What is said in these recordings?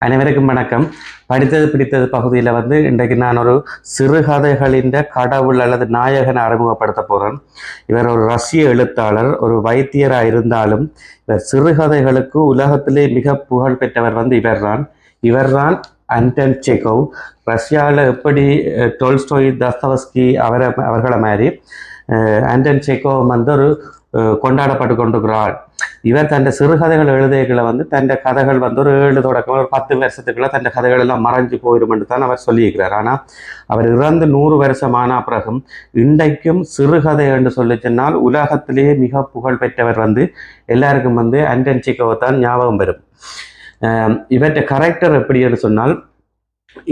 அனைவருக்கும் வணக்கம். படித்தது பிடித்தது பகுதியில் வந்து இன்றைக்கு நான் ஒரு சிறுகதைகளின் கடவுள் அல்லது நாயகனை அறிமுகப்படுத்த போகிறேன் இவர் ஒரு ரஷ்ய எழுத்தாளர் ஒரு வைத்தியராக இருந்தாலும் இவர் சிறுகதைகளுக்கு உலகத்திலே மிக புகழ் பெற்றவர் வந்து இவர்தான். இவர்தான் அன்டன் செகோவ் ரஷ்யாவில் எப்படி டோல்ஸ்டோய் தஸ்தவஸ்கி அவரை அவர்களை மாதிரி அஹ், ஆண்டன் வந்து ஒரு கொண்டாடப்பட்டு கொண்டிருக்கிறார் இவர் தன் சிறுகதைகள் எழுதியகளை வந்து தன் கதைகள் வந்து ஒரு ஏழு தொடக்கம் ஒரு பத்து வருஷத்துக்குள்ள தன் கதைகள் எல்லாம் மறைஞ்சு போயிடும் தான் அவர் சொல்லியிருக்கிறார். ஆனால் அவர் இறந்து நூறு வருஷம் ஆனா பிறகும் இன்றைக்கும் சிறுகதை என்று சொல்லி சொன்னால் உலகத்திலேயே மிக புகழ் பெற்றவர் வந்து எல்லாருக்கும் வந்து ஆண்டன் தான் ஞாபகம் வரும். இவற்றை கரெக்டர் எப்படி என்று சொன்னால்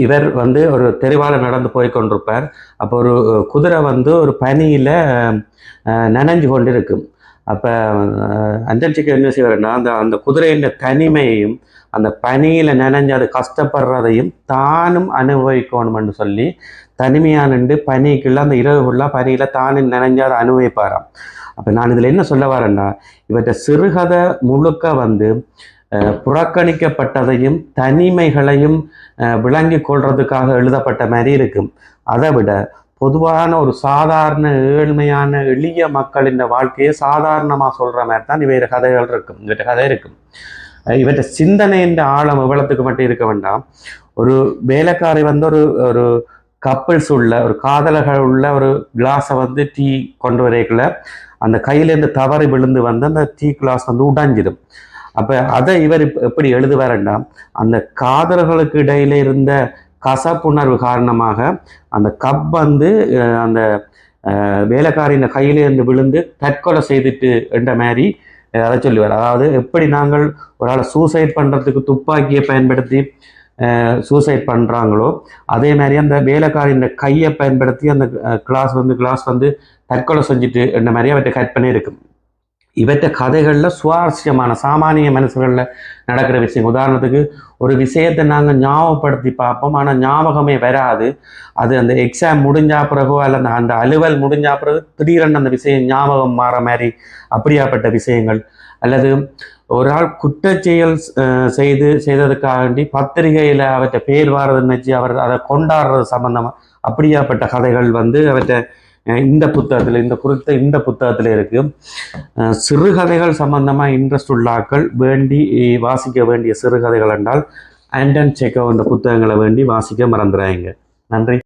இவர் வந்து ஒரு தெருவால நடந்து போய் கொண்டிருப்பார். அப்போ ஒரு குதிரை வந்து ஒரு பனியில் நனைஞ்சு கொண்டு இருக்கும் அப்போ அண்டர்ச்சிக்கு என்ன செய்வார்னா அந்த அந்த குதிரையின் தனிமையையும் அந்த பனியில் நனைஞ்சு அது கஷ்டப்படுறதையும் தானும் அனுபவிக்கணும்னு சொல்லி தனிமையாக நின்று பனிக்குள்ள அந்த இரவு ஃபுல்லாக பனியில் தானும் நினைஞ்சு அதை அனுபவிப்பாராம். அப்போ நான் இதில் என்ன சொல்ல வரேன்னா இவற்றை சிறுகதை முழுக்க வந்து புறக்கணிக்கப்பட்டதையும் தனிமைகளையும் விளங்கி கொள்றதுக்காக எழுதப்பட்ட மாதிரி இருக்கும். அதை விட பொதுவான ஒரு சாதாரண ஏழ்மையான எளிய மக்களின் வாழ்க்கையை சாதாரணமாக சொல்கிற மாதிரி தான் இவைய கதைகள் இருக்கும். இவற்ற கதை இருக்கும். இவற்ற சிந்தனை என்ற ஆழம் எவ்வளத்துக்கு மட்டும் இருக்க வேண்டாம். ஒரு வேலைக்காரி வந்து ஒரு ஒரு கப்பிள்ஸ் உள்ள ஒரு காதலர்கள் உள்ள ஒரு கிளாஸை வந்து டீ கொண்டு வரைக்குள்ள அந்த கையிலேருந்து தவறி விழுந்து வந்து அந்த டீ கிளாஸ் வந்து உடைஞ்சிடும். அப்போ அதை இவர் எப்படி எழுதுவாருன்னா அந்த காதலர்களுக்கு இடையில இருந்த கசப்புணர்வு காரணமாக அந்த கப் வந்து அந்த வேலைக்காரின் கையிலிருந்து கையிலேருந்து விழுந்து தற்கொலை செய்துட்டு என்ற மாதிரி அதை சொல்லுவார். அதாவது எப்படி நாங்கள் ஒரு ஆளை சூசைட் பண்ணுறதுக்கு துப்பாக்கியை பயன்படுத்தி சூசைட் பண்ணுறாங்களோ அதே மாதிரி அந்த வேலைக்காரியின் கையை பயன்படுத்தி அந்த கிளாஸ் வந்து கிளாஸ் வந்து தற்கொலை செஞ்சுட்டு என்ற மாதிரி அவற்றை கற்பனை இருக்குது இவற்றை கதைகளில் சுவாரஸ்யமான சாமானிய மனசுகளில் நடக்கிற விஷயம். உதாரணத்துக்கு ஒரு விஷயத்தை நாங்கள் ஞாபகப்படுத்தி பார்ப்போம் ஆனால் ஞாபகமே வராது. அது அந்த எக்ஸாம் முடிஞ்சா பிறகோ அல்ல அந்த அந்த அலுவல் முடிஞ்சா பிறகு திடீரென்று அந்த விஷயம் ஞாபகம் மாற மாதிரி அப்படியாப்பட்ட விஷயங்கள். அல்லது ஒரு ஆள் குற்றச்செயல் செய்து செய்ததுக்காண்டி பத்திரிகையில் அவற்றை பேர் வாரது நினச்சி அவர் அதை கொண்டாடுறது சம்பந்தமாக அப்படியாப்பட்ட கதைகள் வந்து அவற்றை இந்த புத்தகத்தில் இந்த குறித்த இந்த புத்தகத்தில் இருக்கு. அஹ், சிறுகதைகள் சம்பந்தமாக இன்ட்ரெஸ்ட் உள்ளாக்கள் வேண்டி வாசிக்க வேண்டிய சிறுகதைகள் என்றால் ஆண்டன் செக்கோ என்ற புத்தகங்களை வேண்டி வாசிக்க மறந்துடாங்க நன்றி.